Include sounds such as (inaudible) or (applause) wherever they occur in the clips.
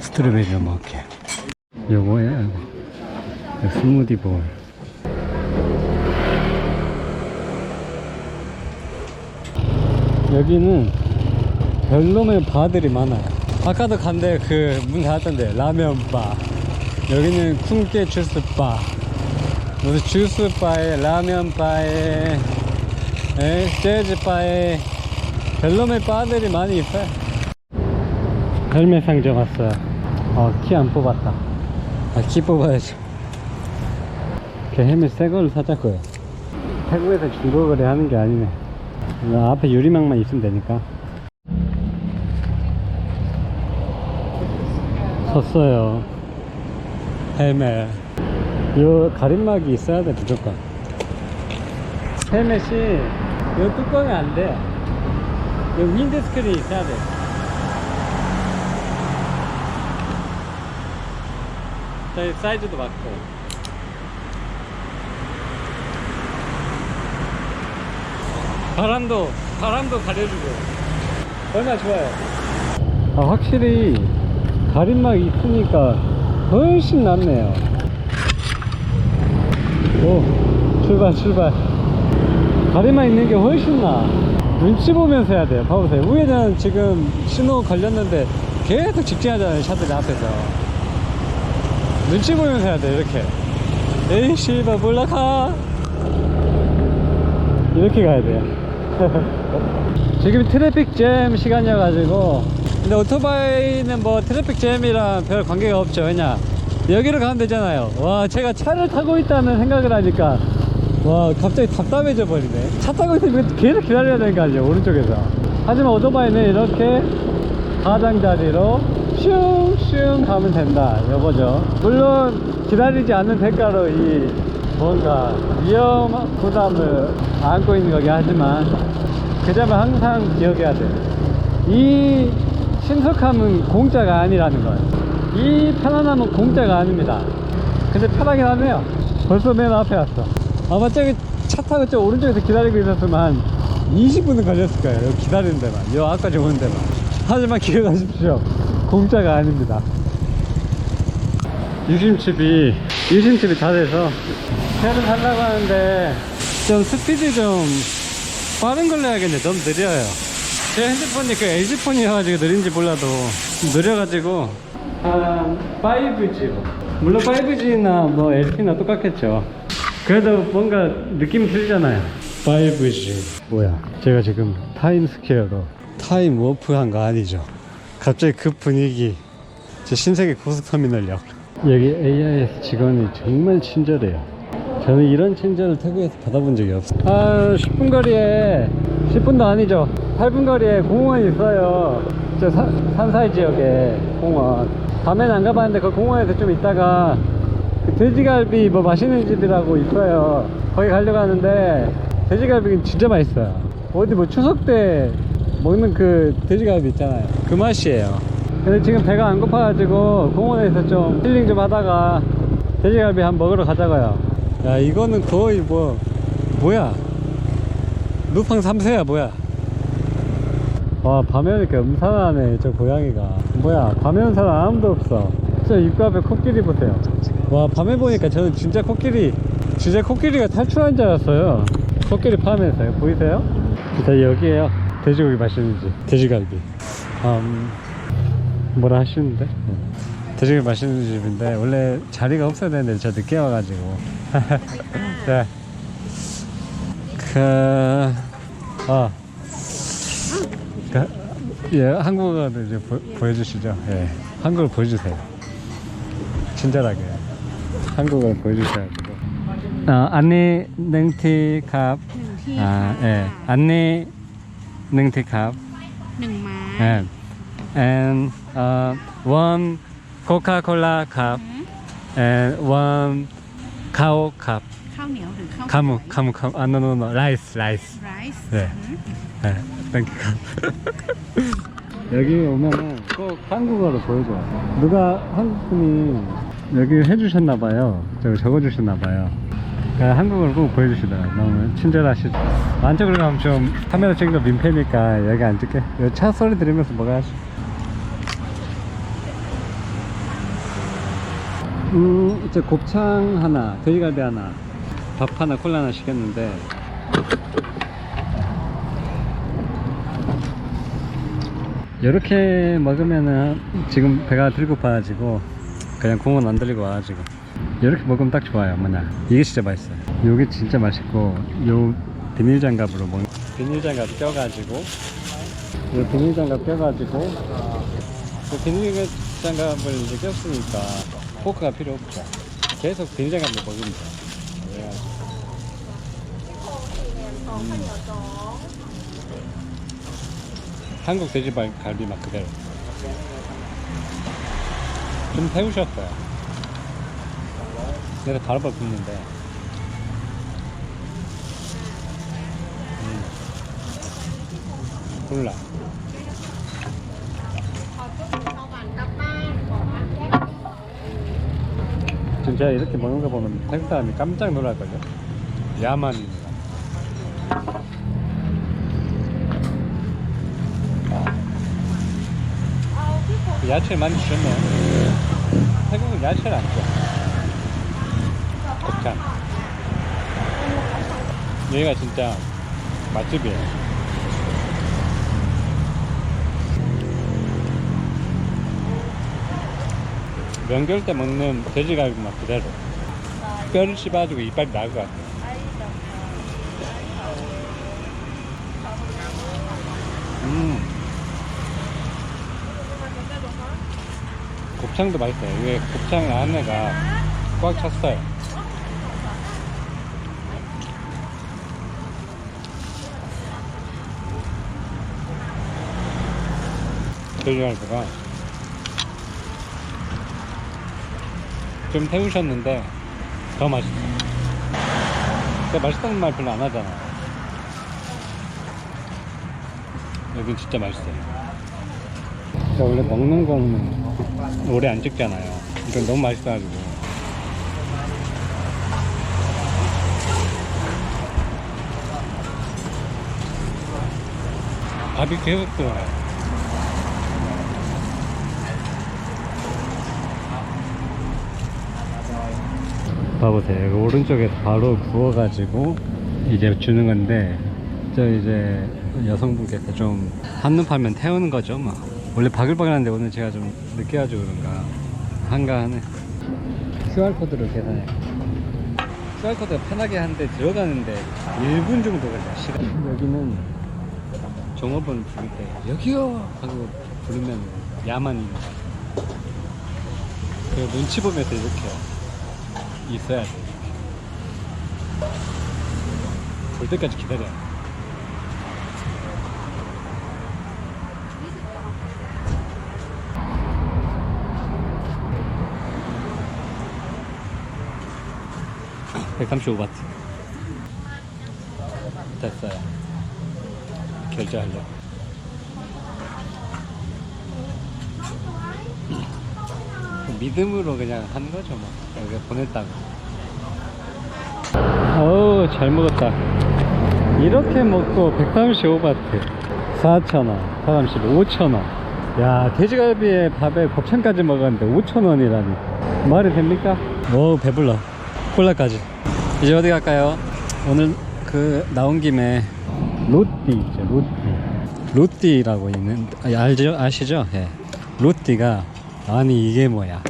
스트로베리를 먹을게. 요거야. 스무디 볼. 여기는 별놈의 바들이 많아요. 아까도 간데 그 문 닫았던데 라면 바. 여기는 쿵깨 주스 바. 무슨 주스 바에 라면 바에 에, 재즈 바에 별놈의 바들이 많이 있어요. 헬멧 상점 왔어요. 어, 키 안 뽑았다. 아, 키 뽑아야지. 그 헬멧 새 걸로 사자고요. 태국에서 중고 거래 하는 게 아니네. 나 앞에 유리망만 있으면 되니까. 섰어요. 헬멧. 요 가림막이 있어야 돼, 무조건. 헬멧이 요 뚜껑이 안 돼. 요 윈드 스크린이 있어야 돼. 저희 사이즈도 맞고. 바람도 바람도 가려주고 얼마나 좋아요. 아 확실히 가림막 있으니까 훨씬 낫네요. 오 출발 출발. 가림막 있는 게 훨씬 나. 눈치 보면서 해야 돼요. 봐보세요. 우회전 지금 신호 걸렸는데 계속 직진하잖아요. 샤들 앞에서. 눈치 보면서 해야 돼 이렇게. 에이 씨발 몰라가. 이렇게 가야 돼요. (laughs) 지금 트래픽 잼 시간이어가지고 근데 오토바이는 뭐 트래픽 잼이랑 별 관계가 없죠 왜냐 여기로 가면 되잖아요. 와 제가 차를 타고 있다는 생각을 하니까 와 갑자기 답답해져 버리네. 차 타고 있으면 계속 기다려야 되는 거 아니에요 오른쪽에서. 하지만 오토바이는 이렇게 가장자리로 슝슝 가면 된다. 이거죠? 물론 기다리지 않는 대가로 이 뭔가 위험 부담을 안고 있는 거긴 하지만 그 점을 항상 기억해야 돼. 이 신속함은 공짜가 아니라는 거예요. 이 편안함은 공짜가 아닙니다. 근데 편하긴 하네요. 벌써 맨 앞에 왔어. 아마 저기 차 타고 저 오른쪽에서 기다리고 있었으면 한 20분은 걸렸을 거예요. 여기 기다리는 데만. 요 아까지 오는 데만. 하지만 기억하십시오. 공짜가 아닙니다. 유심칩이, 유심칩이 다 돼서 새를 살라고 하는데 좀 스피드 좀 빠른 걸로 해야겠네. 너무 느려요. 제 핸드폰이 그 LG폰이어가지고 느린지 몰라도 좀 느려가지고 한 5G 물론 5G나 뭐 LTE나 똑같겠죠. 그래도 뭔가 느낌이 틀리잖아요. 5G 뭐야? 제가 지금 타임스퀘어로 타임 워프한 거 아니죠? 갑자기 그 분위기 제 신세계 고속터미널역 여기 AIS 직원이 정말 친절해요. 저는 이런 친절을 태국에서 받아본 적이 없어요. 한 10분 거리에, 10분도 아니죠. 8분 거리에 공원이 있어요. 저 사- 산사이 지역에 공원. 밤에는 안 가봤는데 그 공원에서 좀 있다가 그 돼지갈비 뭐 맛있는 집이라고 있어요. 거기 가려고 하는데 돼지갈비는 진짜 맛있어요. 어디 뭐 추석 때 먹는 그 돼지갈비 있잖아요. 그 맛이에요. 근데 지금 배가 안 고파가지고 공원에서 좀 힐링 좀 하다가 돼지갈비 한번 먹으러 가자고요. 야 이거는 거의 뭐 뭐야? 루팡 3세야 뭐야? 와 밤에 오니까 음산하네 저 고양이가. 뭐야 밤에 온 사람 아무도 없어. 저 입구 앞에 코끼리 보세요. 와 밤에 보니까 저는 진짜 코끼리 진짜 코끼리가 탈출한 줄 알았어요. 코끼리 파면서요 보이세요? 자 여기에요. 돼지고기 맛있는 집 돼지갈비. 음, 뭐라 하시는데? 돼지고기 맛있는 집인데 원래 자리가 없어야 되는데 저 늦게 와가지고 네. 그... 아 그, 예, 한국어를 이제 보, 보여주시죠. 예, 한국어 보여주세요. 친절하게. 한국어 보여주셔가지고. 어, 안니 능티 컵. หนึ่งที่ 아, ค่ะ 예. 안니 능티 컵. หนึ่งไม้ 예. and uh, one Coca-Cola cup อืม and one cow cup. ข้าวเหนียวหรือข้าว 카무, สวย 카무, 카무. 아, no, no, no. 라이스, 라이스. ไรซ์ 네. อืม 네, 땡큐. (laughs) 여기 오면은 꼭 한국어로 보여줘요. 누가 한국 분이 여기 해주셨나봐요. 저기 적어주셨나봐요. 그 한국을 꼭 보여주시더라고요. 너무 친절하시죠. 안쪽으로 가면 좀 카메라 찍는 거 민폐니까 여기 안 찍게. 여기 차 소리 들으면서 먹어야지. 음, 이제 곱창 하나, 돼지갈비 하나, 밥 하나, 콜라 하나 시켰는데. 이렇게 먹으면은 지금 배가 덜 고파가지고 그냥 공원 안 들리고 와가지고. 이렇게 먹으면 딱 좋아요 뭐냐 이게 진짜 맛있어요. 요게 진짜 맛있고 요 비닐 장갑으로 먹 비닐 장갑 껴가지고. 요 비닐 장갑 껴가지고. 그 비닐 장갑을 이제 꼈으니까 포크가 필요 없죠. 계속 비닐 장갑을 먹으면 돼요 그래가지고 한국 돼지갈비 맛 그대로. 좀 태우셨어요. 그래서 바로바로 굽는데. 음. 콜라 제가 이렇게 먹는 거 보면 태국 사람이 깜짝 놀랄걸요 야만입니다 야채를 많이 주셨네요. 태국은 야채를 안 줘. 곱창. 여기가 진짜 맛집이에요. 명절 때 먹는 돼지갈비 맛 그대로. 뼈를 씹어가지고 이빨이 나을 것 같아요. 음. 곱창도 맛있어요. 이게 곱창 안에가 꽉 찼어요. 돼지갈비가 좀 태우셨는데 더 맛있어요. 근데 맛있다는 말 별로 안 하잖아요. 여긴 진짜 맛있어요. 제가 원래 먹는 거는 오래 안 찍잖아요. 이건 너무 맛있어가지고. 밥이 계속 들어가요. 봐보세요. 여기 오른쪽에서 바로 구워가지고 이제 주는 건데, 저 이제 여성분께서 좀 한눈 팔면 태우는 거죠, 뭐. 원래 바글바글한데 오늘 제가 좀 늦게 와가지고 그런가 한가하네. QR코드로 계산해. QR코드가 편하게 한데 들어가는데 1분 정도 걸려, 시간. 여기는 종업원 부를 때, 여기요! 하고 부르면 야만입니다. 그 눈치 보면서 이렇게 있어야 돼. 볼 때까지 기다려. (135 바트) 됐어요 결제하려 믿음으로 그냥 하는 거죠 뭐 여기 보냈다고 어우 잘 먹었다 이렇게 먹고 135바트 4,000원 430 5,000원 야 돼지갈비에 밥에 곱창까지 먹었는데 5,000원이라니 말이 됩니까? 오 배불러 콜라까지 이제 어디 갈까요? 오늘 그 나온 김에 로띠 있죠 로띠 로띠라고 있는 아, 알죠? 아시죠? 예. 로띠가 아니 이게 뭐야.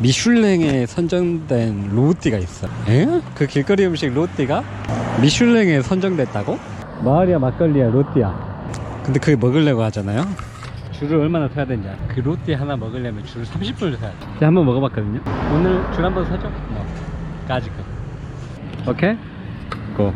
미슐랭에 선정된 로띠가 있어. 에? 그 길거리 음식 로띠가? 미슐랭에 선정됐다고? 마을이야 막걸리야 로띠야. 근데 그게 먹으려고 하잖아요? 줄을 얼마나 서야 되냐 그 로띠 하나 먹으려면 줄을 30분을 서야 돼. 제가 한번 먹어봤거든요. 오늘 줄 한번 서죠? 뭐 까짓 거. 오케이? 고.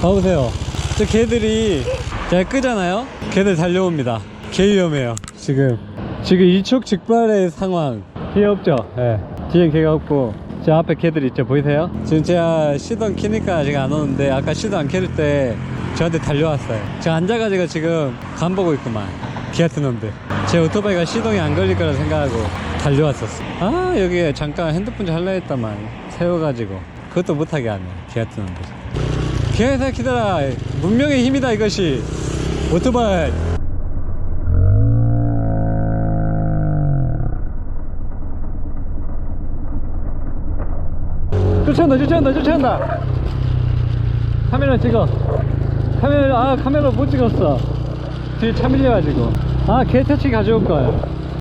봐보세요. 저 개들이 제가 끄잖아요? 개들 달려옵니다. 개 위험해요 지금 지금 일촉즉발의 상황. 귀엽죠? 예. 뒤에 개가 없고 저 앞에 개들 있죠? 보이세요? 지금 제가 시동 키니까 아직 안 오는데 아까 시동 안켤때 저한테 달려왔어요. 제가 앉아가지고 지금 간 보고 있구만. 개 같은 놈들. 제 오토바이가 시동이 안 걸릴 거라 생각하고 달려왔었어. 아 여기에 잠깐 핸드폰 좀 할라 했다만 세워가지고 그 그것도 못하게 하네 개 같은 놈들. 개새끼들아 문명의 힘이다 이것이. 오토바이 쫓아온다 쫓아온다 쫓아온다. 카메라 찍어. 카메라 아 카메라 못 찍었어. 뒤에 차 밀려가지고. 아 개 터치 가져올 거야